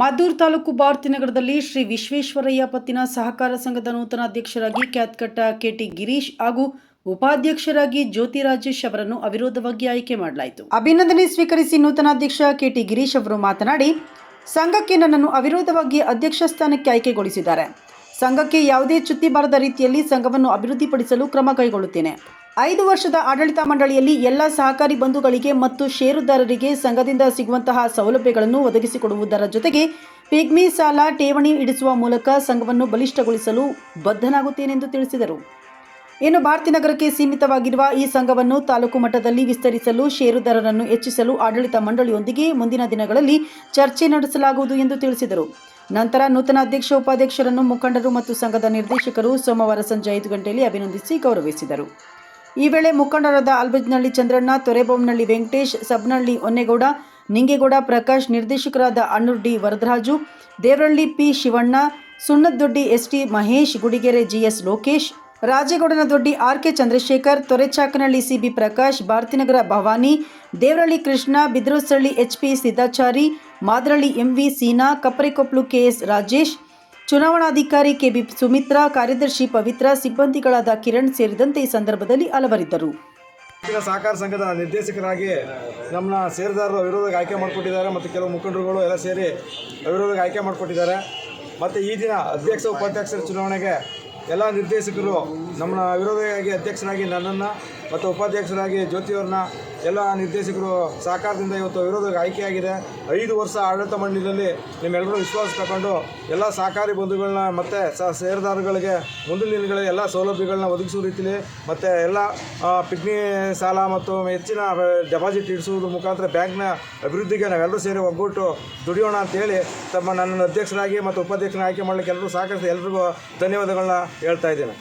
ಮದ್ದೂರು ತಾಲೂಕು ಭಾರತಿನಗರದಲ್ಲಿ ಶ್ರೀ ವಿಶ್ವೇಶ್ವರಯ್ಯ ಪತ್ತಿನ ಸಹಕಾರ ಸಂಘದ ನೂತನ ಅಧ್ಯಕ್ಷರಾಗಿ ಕ್ಯಾತ್ಕಟ್ಟ ಕೆಟಿ ಗಿರೀಶ್ ಹಾಗೂ ಉಪಾಧ್ಯಕ್ಷರಾಗಿ ಜ್ಯೋತಿ ರಾಜೇಶ್ ಅವರನ್ನು ಅವಿರೋಧವಾಗಿ ಆಯ್ಕೆ ಮಾಡಲಾಯಿತು. ಅಭಿನಂದನೆ ಸ್ವೀಕರಿಸಿ ನೂತನ ಅಧ್ಯಕ್ಷ ಕೆಟಿ ಗಿರೀಶ್ ಅವರು ಮಾತನಾಡಿ, ಸಂಘಕ್ಕೆ ನನ್ನನ್ನು ಅವಿರೋಧವಾಗಿ ಅಧ್ಯಕ್ಷ ಸ್ಥಾನಕ್ಕೆ ಆಯ್ಕೆಗೊಳಿಸಿದ್ದಾರೆ. ಸಂಘಕ್ಕೆ ಯಾವುದೇ ಚ್ಯುತಿ ಬಾರದ ರೀತಿಯಲ್ಲಿ ಸಂಘವನ್ನು ಅಭಿವೃದ್ಧಿಪಡಿಸಲು ಕ್ರಮ ಕೈಗೊಳ್ಳುತ್ತೇನೆ. ಐದು ವರ್ಷದ ಆಡಳಿತ ಮಂಡಳಿಯಲ್ಲಿ ಎಲ್ಲ ಸಹಕಾರಿ ಬಂಧುಗಳಿಗೆ ಮತ್ತು ಷೇರುದಾರರಿಗೆ ಸಂಘದಿಂದ ಸಿಗುವಂತಹ ಸೌಲಭ್ಯಗಳನ್ನು ಒದಗಿಸಿಕೊಡುವುದರ ಜೊತೆಗೆ ಪಿಗ್ಮಿ ಸಾಲ ಠೇವಣಿ ಇಡಿಸುವ ಮೂಲಕ ಸಂಘವನ್ನು ಬಲಿಷ್ಠಗೊಳಿಸಲು ಬದ್ಧನಾಗುತ್ತೇನೆಂದು ತಿಳಿಸಿದರು. ಇನ್ನು ಭಾರತೀನಗರಕ್ಕೆ ಸೀಮಿತವಾಗಿರುವ ಈ ಸಂಘವನ್ನು ತಾಲೂಕು ಮಟ್ಟದಲ್ಲಿ ವಿಸ್ತರಿಸಲು ಷೇರುದಾರರನ್ನು ಹೆಚ್ಚಿಸಲು ಆಡಳಿತ ಮಂಡಳಿಯೊಂದಿಗೆ ಮುಂದಿನ ದಿನಗಳಲ್ಲಿ ಚರ್ಚೆ ನಡೆಸಲಾಗುವುದು ಎಂದು ತಿಳಿಸಿದರು. ನಂತರ ನೂತನ ಅಧ್ಯಕ್ಷ, ಉಪಾಧ್ಯಕ್ಷರನ್ನು ಮುಖಂಡರು ಮತ್ತು ಸಂಘದ ನಿರ್ದೇಶಕರು ಸೋಮವಾರ ಸಂಜೆ ಐದು ಗಂಟೆಯಲ್ಲಿ ಅಭಿನಂದಿಸಿ ಗೌರವಿಸಿದರು. ಈ ವೇಳೆ ಮುಖಂಡರಾದ ಆಲ್ಬಜ್ನಳ್ಳಿ ಚಂದ್ರಣ್ಣ ತೊರೆಬೊಮ್ಮನಹಳ್ಳಿ ವೆಂಕಟೇಶ್ ಸಬ್ನಹಳ್ಳಿ ಹೊನ್ನೇಗೌಡ, ನಿಂಗೇಗೌಡ, ಪ್ರಕಾಶ್, ನಿರ್ದೇಶಕರಾದ Annur D Varadaraju, Devaralli P Shivanna Sunnadoddi ST Mahesh, Gudigere GS Lokesh ರಾಜೇಗೌಡನ ದೊಡ್ಡಿ R K Chandrashekar, Torechakanahalli CB Prakash, Bharathinagara Bhavani, Devaralli Krishna Bidrosalli HP Siddachari, Madaralli MV Seena K KS Rajesh ಚುನಾವಣಾಧಿಕಾರಿ KB Sumitra, ಕಾರ್ಯದರ್ಶಿ ಪವಿತ್ರ, ಸಿಬ್ಬಂದಿಗಳಾದ ಕಿರಣ್ ಸೇರಿದಂತೆ ಈ ಸಂದರ್ಭದಲ್ಲಿ ಅಲವರಿದ್ದರು ಸಹಕಾರ ಸಂಘದ ನಿರ್ದೇಶಕರಾಗಿ ನಮ್ಮನ್ನ ಸೇರಿದಾರರು ಅವಿರೋಧಕ್ಕೆ ಆಯ್ಕೆ ಮಾಡಿಕೊಟ್ಟಿದ್ದಾರೆ ಮತ್ತು ಕೆಲವು ಮುಖಂಡರುಗಳು ಎಲ್ಲ ಸೇರಿ ಅವಿರೋಧಕ್ಕೆ ಆಯ್ಕೆ ಮಾಡಿಕೊಟ್ಟಿದ್ದಾರೆ. ಮತ್ತು ಈ ದಿನ ಅಧ್ಯಕ್ಷ, ಉಪಾಧ್ಯಕ್ಷರ ಚುನಾವಣೆಗೆ ಎಲ್ಲ ನಿರ್ದೇಶಕರು ನಮ್ಮನ್ನ ವಿರೋಧಿಯಾಗಿ ಅಧ್ಯಕ್ಷರಾಗಿ ನನ್ನನ್ನು ಮತ್ತು ಉಪಾಧ್ಯಕ್ಷರಾಗಿ ಜ್ಯೋತಿಯವ್ರನ್ನ ಎಲ್ಲ ನಿರ್ದೇಶಕರು ಸಹಕಾರದಿಂದ ಇವತ್ತು ವಿರೋಧಕ್ಕೆ ಆಯ್ಕೆಯಾಗಿದೆ. ಐದು ವರ್ಷ ಆಡಳಿತ ಮಂಡಳಿಯಲ್ಲಿ ನಿಮ್ಮೆಲ್ಲರೂ ವಿಶ್ವಾಸ ತಗೊಂಡು ಎಲ್ಲ ಸಹಕಾರಿ ಬಂಧುಗಳನ್ನ ಮತ್ತು ಸಹ ಷೇರುದಾರಗಳಿಗೆ ಮುಂದಿನ ಎಲ್ಲ ಸೌಲಭ್ಯಗಳನ್ನ ಒದಗಿಸುವ ರೀತಿಯಲ್ಲಿ ಮತ್ತು ಎಲ್ಲ ಪಿಗ್ನಿ ಸಾಲ ಮತ್ತು ಹೆಚ್ಚಿನ ಡೆಪಾಸಿಟ್ ಇಡಿಸುವುದ್ರ ಮುಖಾಂತರ ಬ್ಯಾಂಕ್ನ ಅಭಿವೃದ್ಧಿಗೆ ನಾವೆಲ್ಲರೂ ಸೇರಿ ಒಗ್ಗೂಟು ದುಡಿಯೋಣ ಅಂತೇಳಿ ತಮ್ಮ ನನ್ನನ್ನು ಅಧ್ಯಕ್ಷರಾಗಿ ಮತ್ತು ಉಪಾಧ್ಯಕ್ಷನ ಆಯ್ಕೆ ಮಾಡಲಿಕ್ಕೆ ಎಲ್ಲರೂ ಸಹಕರಿಸಿ ಎಲ್ರಿಗೂ ಧನ್ಯವಾದಗಳನ್ನ ಹೇಳ್ತಾ ಇದ್ದೇನೆ.